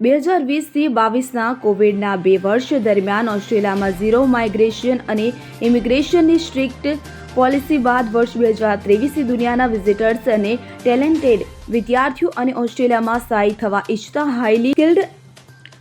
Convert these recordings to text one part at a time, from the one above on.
બે હજાર વીસથી બાવીસના કોવિડના બે વર્ષ દરમિયાન ઓસ્ટ્રેલિયામાં ઝીરો માઇગ્રેશન અને ઇમિગ્રેશનની સ્ટ્રિક્ટ પોલિસી બાદ વર્ષ બે હજાર ત્રેવીસથી દુનિયાના વિઝિટર્સ અને ટેલેન્ટેડ વિદ્યાર્થીઓ અને ઓસ્ટ્રેલિયામાં સ્થાયી થવા ઈચ્છતા હાઈલી સ્કિલ્ડ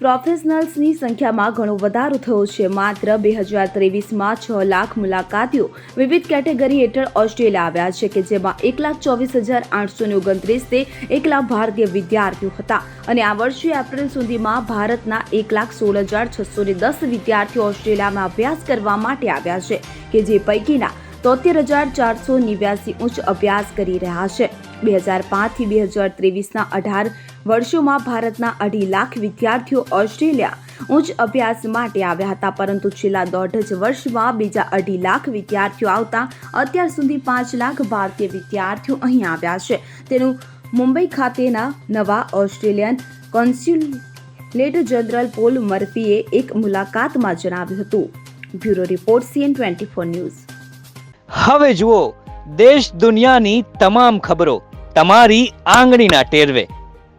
પ્રોફેશનલ્સની સંખ્યામાં ઘણો વધારો થયો છે. માત્ર બે હજાર ત્રેવીસમાં છ લાખ મુલાકાતીઓ વિવિધ કેટેગરી હેઠળ ઓસ્ટ્રેલિયા આવ્યા છે કે જેમાં એક લાખ ચોવીસ હજાર આઠસો ને ઓગણત્રીસ તે એક લાખ ભારતીય વિદ્યાર્થીઓ હતા અને આ વર્ષે એપ્રિલ સુધીમાં ભારતના એક લાખ સોળ હજાર છસો ને દસ વિદ્યાર્થીઓ ઓસ્ટ્રેલિયામાં અભ્યાસ કરવા માટે આવ્યા છે કે જે પૈકીના તોતેર હજાર ચારસો નેવ્યાસી ઉચ્ચ અભ્યાસ કરી રહ્યા છે. બે હજાર પાંચથી બે હજાર ત્રેવીસના અઢાર વર્ષોમાં ભારતના અઢી લાખ વિદ્યાર્થીઓ ઓસ્ટ્રેલિયા ઉચ્ચ અભ્યાસ માટે આવ્યા હતા, પરંતુ છેલ્લા દોઢ જ વર્ષમાં બીજા અઢી લાખ વિદ્યાર્થીઓ આવતા અત્યાર સુધી પાંચ લાખ ભારતીય વિદ્યાર્થીઓ અહીં આવ્યા છે. તેનું મુંબઈ ખાતેના નવા ઓસ્ટ્રેલિયન કોન્સ્યુલેટ જનરલ પોલ મર્ફીએ એક મુલાકાતમાં જણાવ્યું હતું. Bureau report CN twenty four news. હવે જુઓ, દેશ દુનિયાની તમામ ખબરો, તમારી આંગળીના ટેરવે.